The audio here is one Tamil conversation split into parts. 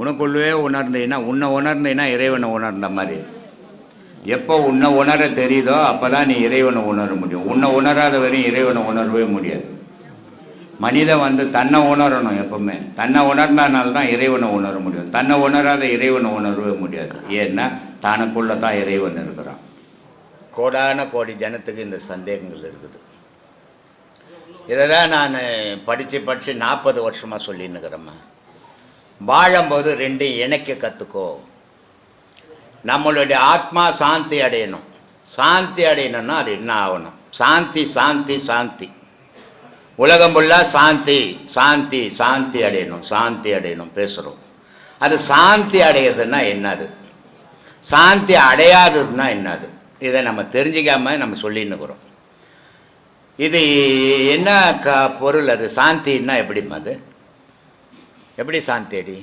உனக்குள்ளவே உணர்ந்தீன்னா உன்னை உணர்ந்தீங்கன்னா இறைவனை உணர்ந்த மாதிரி. எப்போ உன்னை உணர தெரியுதோ அப்போ தான் நீ இறைவனை உணர முடியும். உன்னை உணராத வரையும் இறைவனை உணரவே முடியாது. மனிதன் வந்து தன்னை உணரணும் எப்பவுமே. தன்னை உணர்ந்தனால தான் இறைவனை உணர முடியும். தன்னை உணராத இறைவனை உணரவே முடியாது. ஏன்னா தனக்குள்ளே தான் இறைவன் இருக்கிறான். கோடான கோடி ஜனத்துக்கு இந்த சந்தேகங்கள் இருக்குது. இதை தான் நான் படித்து படித்து நாற்பது வருஷமாக சொல்லின்னு இருக்கிறேம்மா வாழும்போது ரெண்டையும் இணைக்க கற்றுக்கோ நம்மளுடைய ஆத்மா சாந்தி அடையணும். சாந்தி அடையணும்னா அது என்ன ஆகணும்? சாந்தி சாந்தி சாந்தி. உலகம் ஃபுல்லாக சாந்தி சாந்தி சாந்தி அடையணும். சாந்தி அடையணும் பேசுகிறோம் அது சாந்தி அடையிறதுன்னா என்னது? சாந்தி அடையாததுன்னா என்னது? இதை நம்ம தெரிஞ்சிக்காம நம்ம சொல்லின்னுக்குறோம் இது என்ன க பொருள் அது? சாந்தின்னா எப்படிம்மா அது? எப்படி சாந்தி அடி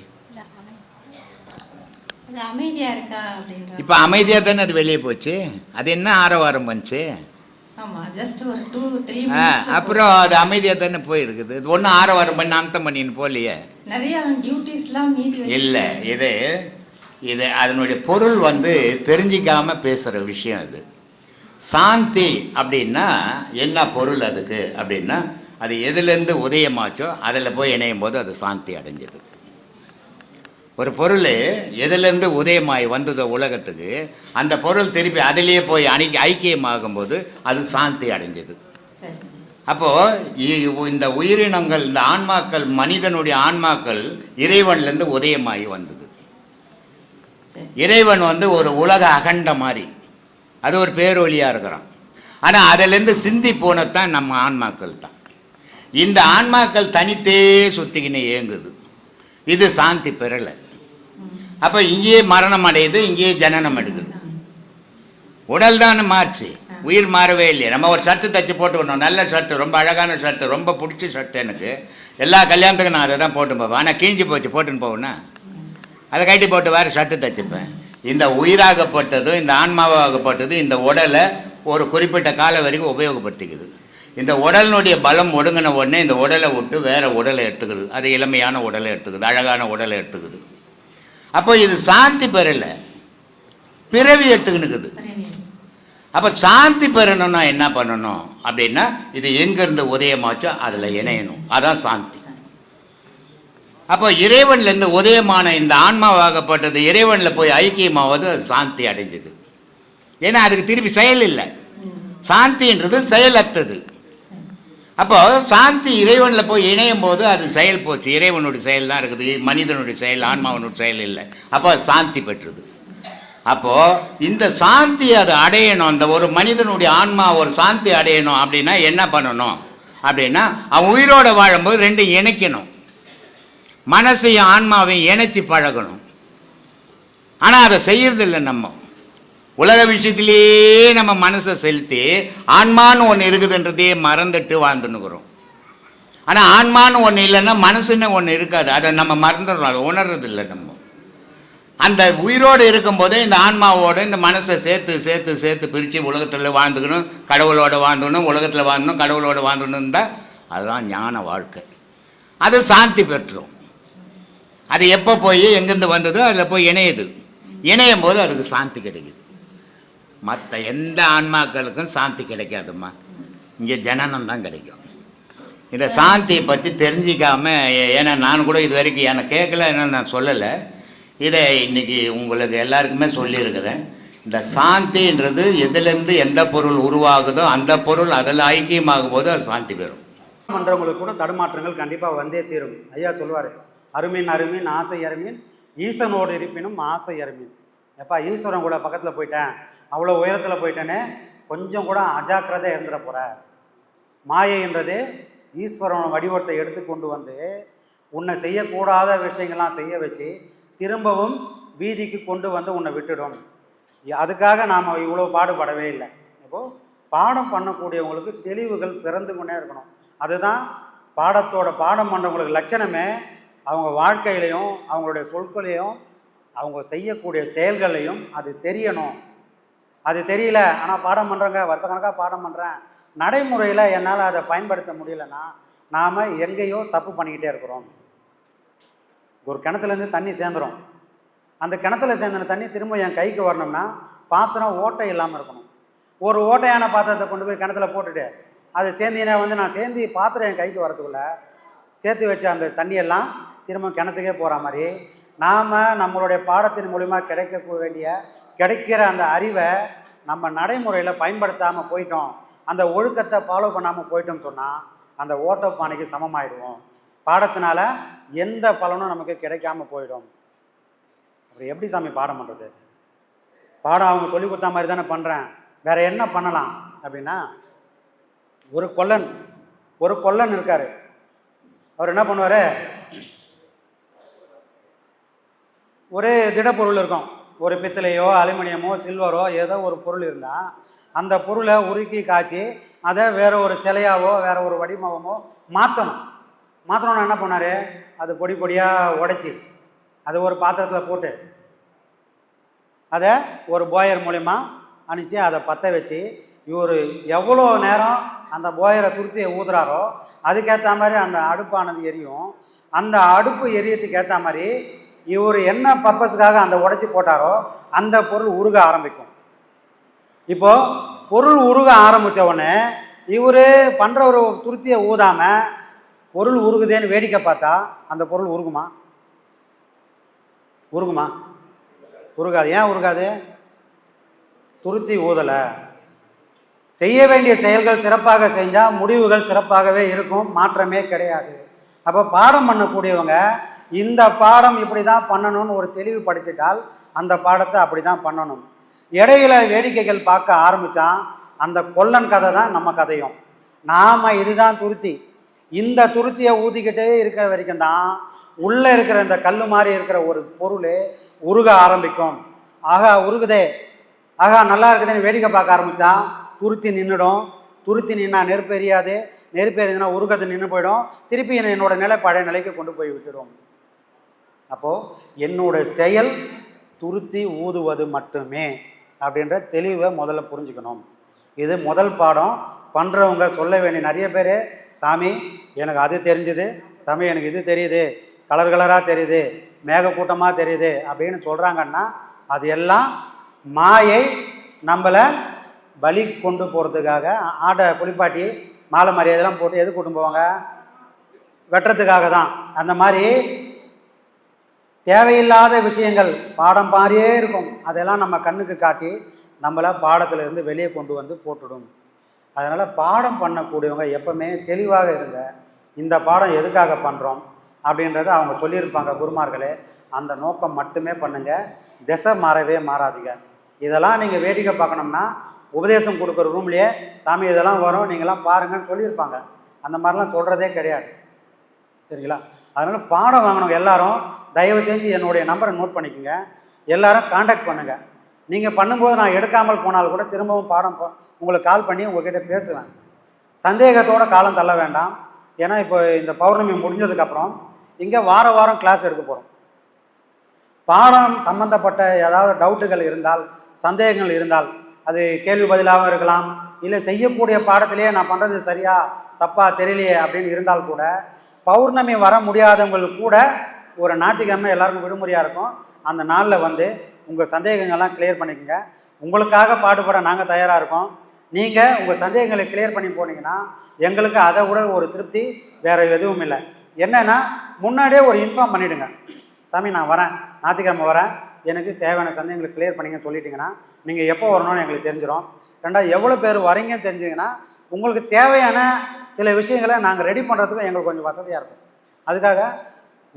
அது அமைதியா இருக்கா அப்படின்ற இப்போ அமைதியாக தானே அது வெளியே போச்சு? அது என்ன ஆரவாரம் பண்ணுச்சு அப்புறம் அது அமைதியாக தானே போயிருக்குது. இது ஒன்றும் ஆரவாரம் பண்ணி அந்தம் பண்ணின்னு போகலையே? இல்லை இது இது அதனுடைய பொருள் வந்து தெரிஞ்சிக்காம பேசுகிற விஷயம் அது. சாந்தி அப்படின்னா என்ன பொருள் அதுக்கு? அப்படின்னா அது எதுலேருந்து உதயமாச்சோ அதில் போய் இணையும் போது அது சாந்தி அடைஞ்சது. ஒரு பொருள் எதுலேருந்து உதயமாய் வந்ததோ உலகத்துக்கு அந்த பொருள் திருப்பி அதிலேயே போய் அணி ஐக்கியமாகும்போது அது சாந்தி அடைஞ்சது. அப்போது இந்த உயிரினங்கள் இந்த ஆன்மாக்கள் மனிதனுடைய ஆன்மாக்கள் இறைவன்லேருந்து உதயமாகி வந்தது. இறைவன் வந்து ஒரு உலக அகண்ட மாதிரி. அது ஒரு பேரொழியாக இருக்கிறான். ஆனால் அதிலேருந்து சிந்தி போனதான் நம்ம ஆன்மாக்கள் தான் இந்த ஆன்மாக்கள் தனித்தே சுற்றிக்கின்னு இயங்குது. இது சாந்தி பெறலை. அப்போ இங்கேயே மரணம் அடையுது இங்கேயே ஜனனம் எடுக்குது. உடல் தானே மாறுச்சு. உயிர் மாறவே இல்லையே. நம்ம ஒரு ஷர்ட்டு தச்சு போட்டுக்கணும். நல்ல ஷர்ட்டு ரொம்ப அழகான ஷர்ட்டு ரொம்ப பிடிச்ச ஷர்ட் எனக்கு. எல்லா கல்யாணத்துக்கும் நான் அதை தான் போட்டு போவேன். ஆனால் கிழிஞ்சு போச்சு போட்டுன்னு போவேன்னா அதை கட்டி போட்டு வேறு ஷர்ட்டு தச்சுப்பேன். இந்த உயிராகப்பட்டதும் இந்த ஆன்மாவாகப்பட்டதும் இந்த உடலை ஒரு குறிப்பிட்ட காலம் வரைக்கும் உபயோகப்படுத்திக்குது. இந்த உடலினுடைய பலம் ஒடுங்கின உடனே இந்த உடலை விட்டு வேற உடலை எடுத்துக்குது. அது இளமையான உடலை எடுத்துக்குது அழகான உடலை எடுத்துக்குது. அப்போ இது சாந்தி பெறலை. பிறவி எடுத்துக்கினுக்குது. அப்போ சாந்தி பெறணும்னா என்ன பண்ணணும்? அப்படின்னா இது எங்கேருந்து உதயமாச்சோ அதில் இணையணும். அதான் சாந்தி. அப்போ இறைவன்லேருந்து உதயமான இந்த ஆன்மாவாகப்பட்டது இறைவனில் போய் ஐக்கியமாவது அது சாந்தி அடைஞ்சது. ஏன்னா அதுக்கு திருப்பி செயல் இல்லை. சாந்தின்றது செயலற்றது. அப்போ சாந்தி இறைவனில் போய் இணையும் போது அது செயல் போச்சு. இறைவனுடைய செயல் தான் இருக்குது மனிதனுடைய செயல் ஆன்மாவனுடைய செயல் இல்லை. அப்போ அது சாந்தி பெற்றுது. அப்போது இந்த சாந்தி அது அடையணும். அந்த ஒரு மனிதனுடைய ஆன்மா ஒரு சாந்தி அடையணும் அப்படின்னா என்ன பண்ணணும்? அப்படின்னா அவன் உயிரோடு வாழும்போது ரெண்டும் இணைக்கணும். மனசையும் ஆன்மாவையும் இணைச்சி பழகணும். ஆனால் அதை செய்யறதில்லை நம்ம. உலக விஷயத்திலேயே நம்ம மனசை செலுத்தி ஆன்மான்னு ஒன்று இருக்குதுன்றதையே மறந்துட்டு வாழ்ந்துன்னுக்குறோம். ஆனால் ஆன்மான்னு ஒன்று இல்லைன்னா மனசுன்னு ஒன்று இருக்காது. அதை நம்ம மறந்துடுறோம். அதை உணர்றதில்லை நம்ம. அந்த உயிரோடு இருக்கும்போதே இந்த ஆன்மாவோட இந்த மனசை சேர்த்து சேர்த்து சேர்த்து பிரித்து உலகத்தில் வாழ்ந்துக்கணும் கடவுளோட வாழ்ந்துக்கணும் உலகத்தில் வாழ்ந்தணும் கடவுளோட வாழ்ந்துக்கணும் தான் அதுதான் ஞான வாழ்க்கை. அது சாந்தி பெற்றுரும் அது எப்போ போய் எங்கேருந்து வந்ததோ அதில் போய் இணையுது. இணையும் போது அதுக்கு சாந்தி கிடைக்குது. மற்ற எந்த ஆன்மாக்களுக்கும் சாந்தி கிடைக்காதும்மா. இங்கே ஜனனம் தான் கிடைக்கும். இந்த சாந்தியை பற்றி தெரிஞ்சிக்காம ஏன்னா நான் கூட இது வரைக்கும் எனக்கு கேட்கல என்ன நான் சொல்லலை. இதை இன்றைக்கி உங்களுக்கு எல்லாருக்குமே சொல்லியிருக்கிறேன். இந்த சாந்தின்றது எதுலேருந்து எந்த பொருள் உருவாகுதோ அந்த பொருள் அதில் ஐக்கியமாகும் போது அது சாந்தி பெறும். பண்ணுறவங்களுக்கு கூட தடுமாற்றங்கள் கண்டிப்பாக வந்தே தீரும். ஐயா சொல்லுவார் அருமீன் அருமீன் ஆசை அருமீன் ஈசனோடு இருப்பினும் ஆசை அருமீன். எப்பா ஈஸ்வரன் கூட பக்கத்தில் போயிட்டேன். அவ்வளோ உயரத்தில் போயிட்டேன்னு கொஞ்சம் கூட அஜாக்கிரதை இருந்துட போகிற மாயை என்றது ஈஸ்வரன் வடிவத்தை எடுத்து கொண்டு வந்து உன்னை செய்யக்கூடாத விஷயங்கள்லாம் செய்ய வச்சு திரும்பவும் வீதிக்கு கொண்டு வந்து உன்னை விட்டுடும். அதுக்காக நாம் இவ்வளோ பாடுபடவே இல்லை. இப்போது பாடம் பண்ணக்கூடியவங்களுக்கு தெளிவுகள் பிறந்து கொண்டே இருக்கணும். அதுதான் பாடத்தோட பாடம் பண்ணுறவங்களுக்கு லட்சணமே. அவங்க வாழ்க்கையிலையும் அவங்களுடைய சொற்களையும் அவங்க செய்யக்கூடிய செயல்களையும் அது தெரியணும். அது தெரியல. ஆனால் பாடம் பண்ணுறேங்க வருஷக்கணக்காக பாடம் பண்ணுறேன் நடைமுறையில் என்னால் அதை பயன்படுத்த முடியலன்னா நாம் எங்கேயோ தப்பு பண்ணிக்கிட்டே இருக்கிறோம். ஒரு கிணத்துலேருந்து தண்ணி சேர்ந்துரும். அந்த கிணத்துல சேர்ந்த தண்ணி திரும்ப என் கைக்கு வரணும்னா பாத்திரம் ஓட்டை இல்லாமல் இருக்கணும். ஒரு ஓட்டையான பாத்திரத்தை கொண்டு போய் கிணத்துல போட்டுட்டு அதை சேர்ந்தினா வந்து நான் சேர்ந்து பாத்திரம் என் கைக்கு வரதுக்குள்ள சேர்த்து வச்ச அந்த தண்ணியெல்லாம் திரும்ப கிணத்துக்கே போகிற மாதிரி நாம் நம்மளுடைய பாடத்தின் மூலிமா கிடைக்க வேண்டிய கிடைக்கிற அந்த அறிவை நம்ம நடைமுறையில் பயன்படுத்தாமல் போயிட்டோம். அந்த ஒழுக்கத்தை ஃபாலோ பண்ணாமல் போயிட்டோம்னு சொன்னால் அந்த ஓட்ட பானைக்கு சமமாயிடுவோம். பாடத்தினால எந்த பலனும் நமக்கு கிடைக்காம போயிடும். அப்புறம் எப்படி சாமி பாடம் பண்ணுறது பாடம் அவங்க சொல்லி கொடுத்த மாதிரி தானே பண்ணுறேன் வேற என்ன பண்ணலாம்? அப்படின்னா ஒரு கொல்லன் ஒரு கொல்லன் இருக்காரு. அவர் என்ன பண்ணுவார்? ஒரே திடப்பொருள் இருக்கும். ஒரு பித்தளையோ அலுமினியமோ சில்வரோ ஏதோ ஒரு பொருள் இருந்தால் அந்த பொருளை உருக்கி காய்ச்சி அதை வேற ஒரு சிலையாவோ வேற ஒரு வடிவமோ மாற்றணும் மாற்றணும்னா என்ன பண்ணார்? அது பொடி பொடியாக உடைச்சி அது ஒரு பாத்திரத்தில் போட்டு அதை ஒரு போயர் மூலிமா அனுப்பிச்சு அதை பற்ற வச்சு இவர் எவ்வளோ நேரம் அந்த போயரை துருத்தியை ஊதுறாரோ அதுக்கேற்ற மாதிரி அந்த அடுப்பானது எரியும். அந்த அடுப்பு எரியத்துக்கு ஏற்ற மாதிரி இவர் என்ன பர்பஸுக்காக அந்த உடைச்சி போட்டாரோ அந்த பொருள் உருக ஆரம்பிக்கும். இப்போது பொருள் உருக ஆரம்பித்த உடனே இவர் பண்ணுற ஒரு துருத்தியை ஊதாமல் பொருள் உருகுதேன்னு வேடிக்கை பார்த்தா அந்த பொருள் உருகுமா? உருகுமா? உருகாது. ஏன் உருகாது? துருத்தி ஊதலை. செய்ய வேண்டிய செயல்கள் சிறப்பாக செஞ்சால் முடிவுகள் சிறப்பாகவே இருக்கும். மாற்றமே கிடையாது. அப்போ பாடம் பண்ணக்கூடியவங்க இந்த பாடம் இப்படி தான் பண்ணணும்னு ஒரு தெளிவுபடுத்திட்டால் அந்த பாடத்தை அப்படி தான் பண்ணணும். இடையில வேடிக்கைகள் பார்க்க ஆரம்பித்தான் அந்த கொல்லன் கதை தான் நம்ம கதையும். நாம் இதுதான் துருத்தி. இந்த துருத்தியை ஊதிக்கிட்டே இருக்கிற வரைக்கும் தான் உள்ளே இருக்கிற இந்த கல் மாதிரி இருக்கிற ஒரு பொருள் உருக ஆரம்பிக்கும். ஆகா உருகுதே. ஆகா நல்லா இருக்குதுன்னு வேடிக்கை பார்க்க ஆரம்பித்தா துருத்தி நின்றுடும் துருத்தி நின்னா நெருப்பு எரியாது. நெருப்பு எரியுதுன்னா உருகது நின்று போயிடும். திருப்பி என்னோட நிலை பழைய நிலைக்கு கொண்டு போய் விட்டுடும். அப்போது என்னோட செயல் துருத்தி ஊதுவது மட்டுமே அப்படின்ற தெளிவை முதல்ல புரிஞ்சுக்கணும். இது முதல் பாடம். பண்ணுறவங்க சொல்ல வேண்டிய நிறைய பேர் சாமி எனக்கு அது தெரிஞ்சுது சாமி எனக்கு இது தெரியுது கலர் கலராக தெரியுது மேகக்கூட்டமாக தெரியுது அப்படின்னு சொல்கிறாங்கன்னா அது எல்லாம் மாயை நம்மளை பலி கொண்டு போகிறதுக்காக ஆட்டை குளிப்பாட்டி மாலை மரியாதைலாம் போட்டு எது கூட்டு போவாங்க? வெட்டுறதுக்காக தான். அந்த மாதிரி தேவையில்லாத விஷயங்கள் பாடம் பாரியே இருக்கும். அதெல்லாம் நம்ம கண்ணுக்கு காட்டி நம்மளை பாடத்திலிருந்து வெளியே கொண்டு வந்து போட்டுடும். அதனால் பாடம் பண்ணக்கூடியவங்க எப்பவுமே தெளிவாக இருங்க. இந்த பாடம் எதுக்காக பண்ணுறோம் அப்படின்றத அவங்க சொல்லியிருப்பாங்க குருமார்களே. அந்த நோக்கம் மட்டுமே பண்ணுங்கள் திசை மாறவே மாறாதீங்க. இதெல்லாம் நீங்கள் வேடிக்கை பார்க்கணும்னா உபதேசம் கொடுக்குற ரூம்லேயே சாமி இதெல்லாம் வரும். நீங்களாம் பாருங்கன்னு சொல்லியிருப்பாங்க. அந்த மாதிரிலாம் சொல்கிறதே கிடையாது. சரிங்களா? அதனால் பாடம் வாங்கினவங்க எல்லாரும். தயவு செஞ்சு என்னுடைய நம்பரை நோட் பண்ணிக்கோங்க. எல்லாரும் காண்டாக்ட் பண்ணுங்கள் நீங்கள் பண்ணும்போது நான் எடுக்காமல் போனால் கூட திரும்பவும் பாடம் உங்களுக்கு கால் பண்ணி உங்ககிட்ட பேசுவேன். சந்தேகத்தோட காலம் தள்ள வேண்டாம். ஏன்னா இப்போ இந்த பௌர்ணமி முடிஞ்சதுக்கப்புறம் இங்கே வார வாரம் கிளாஸ் எடுக்க போகிறோம் பாடம் சம்மந்தப்பட்ட ஏதாவது டவுட்டுகள் இருந்தால் சந்தேகங்கள் இருந்தால் அது கேள்வி பதிலாகவும் இருக்கலாம். இல்லை செய்யக்கூடிய பாடத்திலேயே நான் பண்ணுறது சரியா தப்பா தெரியலையே அப்படின்னு இருந்தால் கூட பௌர்ணமி வர முடியாதவங்களுக்கு கூட ஒரு ஞாயிற்றுக்கிழமை எல்லாருக்கும் விடுமுறையாக இருக்கும். அந்த நாளில் வந்து உங்கள் சந்தேகங்கள்லாம் கிளியர் பண்ணிக்கோங்க. உங்களுக்காக பாடுபட நாங்கள் தயாராக இருக்கோம். நீங்கள் உங்கள் சந்தேகங்களை கிளியர் பண்ணி போனீங்கன்னா எங்களுக்கு அதை விட ஒரு திருப்தி வேறு எதுவும் இல்லை. என்னென்னா முன்னாடியே ஒரு இன்ஃபார்ம் பண்ணிவிடுங்க சாமி நான் வரேன். ஞாயிற்றுக்கிழமை வரேன். எனக்கு தேவையான சந்தேகங்களை கிளியர் பண்ணிங்கன்னு சொல்லிட்டீங்கன்னா நீங்கள் எப்போ வரணும்னு எங்களுக்கு தெரிஞ்சிடும் ரெண்டாவது எவ்வளோ பேர் வரீங்கன்னு தெரிஞ்சிங்கன்னா உங்களுக்கு தேவையான சில விஷயங்களை நாங்கள் ரெடி பண்ணுறதுக்கும் எங்களுக்கு கொஞ்சம் வசதியாக இருக்கும். அதுக்காக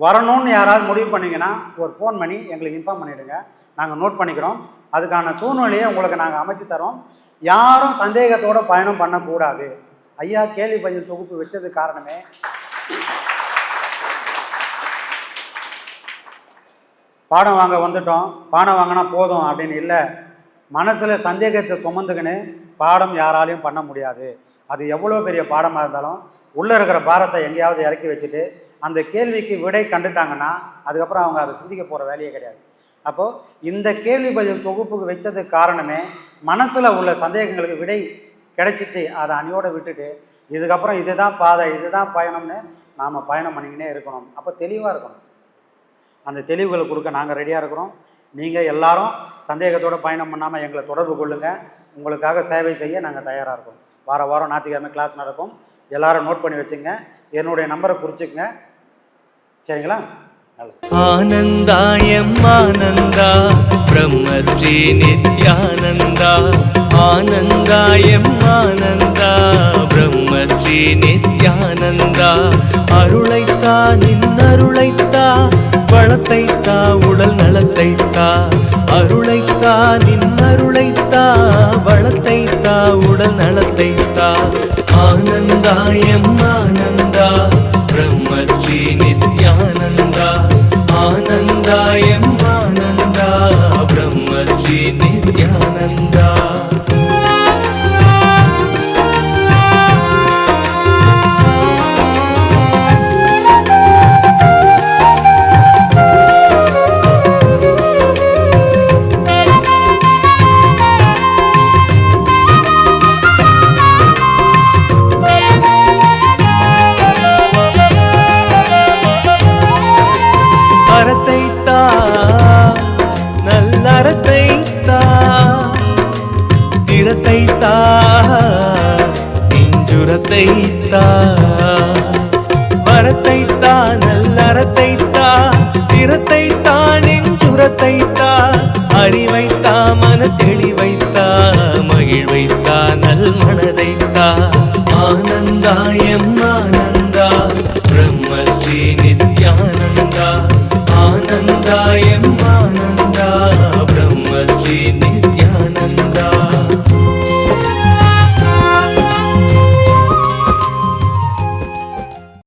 வரணும்னு யாராவது முடிவு பண்ணிங்கன்னா ஒரு ஃபோன் பண்ணி எங்களுக்கு இன்ஃபார்ம் பண்ணிவிடுங்க நாங்கள் நோட் பண்ணிக்கிறோம். அதுக்கான சூழ்நிலையை உங்களுக்கு நாங்கள் அமைச்சு தரோம். யாரும் சந்தேகத்தோட பயணம் பண்ணக்கூடாது. ஐயா கேள்வி பதில் தொகுப்பு வச்சது காரணமே பாடம் வாங்க வந்துட்டோம். பாடம் வாங்கினா போதும் அப்படின்னு இல்லை. மனசில் சந்தேகத்தை சுமந்துக்கின்னு பாடம் யாராலையும் பண்ண முடியாது. அது எவ்வளோ பெரிய பாடமாக இருந்தாலும் உள்ளே இருக்கிற பாரத்தை எங்கேயாவது இறக்கி வச்சுட்டு அந்த கேள்விக்கு விடை கண்டுட்டாங்கன்னா அதுக்கப்புறம் அவங்க அதை சிந்திக்க போகிற வேலையே கிடையாது. அப்போது இந்த கேள்வி பதில் தொகுப்புக்கு வச்சதுக்கு காரணமே மனசில் உள்ள சந்தேகங்களுக்கு விடை கிடைச்சிட்டு அதை அணியோடு விட்டுட்டு இதுக்கப்புறம் இதுதான் பாதை இதுதான் பயணம்னு நாம் பயணம் பண்ணிக்கினே இருக்கணும். அப்போ தெளிவாக இருக்கணும். அந்த தெளிவுகளை கொடுக்க நாங்கள் ரெடியாக இருக்கிறோம். நீங்கள் எல்லாரும் சந்தேகத்தோடு பயணம் பண்ணாமல் எங்களை தொடர்பு கொள்ளுங்கள் உங்களுக்காக சேவை செய்ய நாங்கள் தயாராக இருக்கோம். வார வாரம் ஞாயிற்றுக்கிழமை கிளாஸ் நடக்கும். எல்லாரும் நோட் பண்ணி வச்சுங்க. என்னுடைய நம்பரை குறிச்சிக்கங்க. சரிங்களா? ஆனந்தாயம் ஆனந்தா பிரம்மஸ்ரீ நித்யானந்தா. ஆனந்தாயம் ஆனந்தா பிரம்மஸ்ரீ நித்யானந்தா. அருளைத்தா நின் அருளைத்தா வளத்தைத்தா உடல் நலத்தைத்தா. அருளைத்தா நின் அருளைத்தா வளத்தைத்தா உடல் நலத்தைத்தா. ஆனந்தாயம் ஆனந்தா வைத்தா மன தெளிவைத்தா மகிழ்வைத்தா நல் மனதைத்தா ஆனந்தாயம்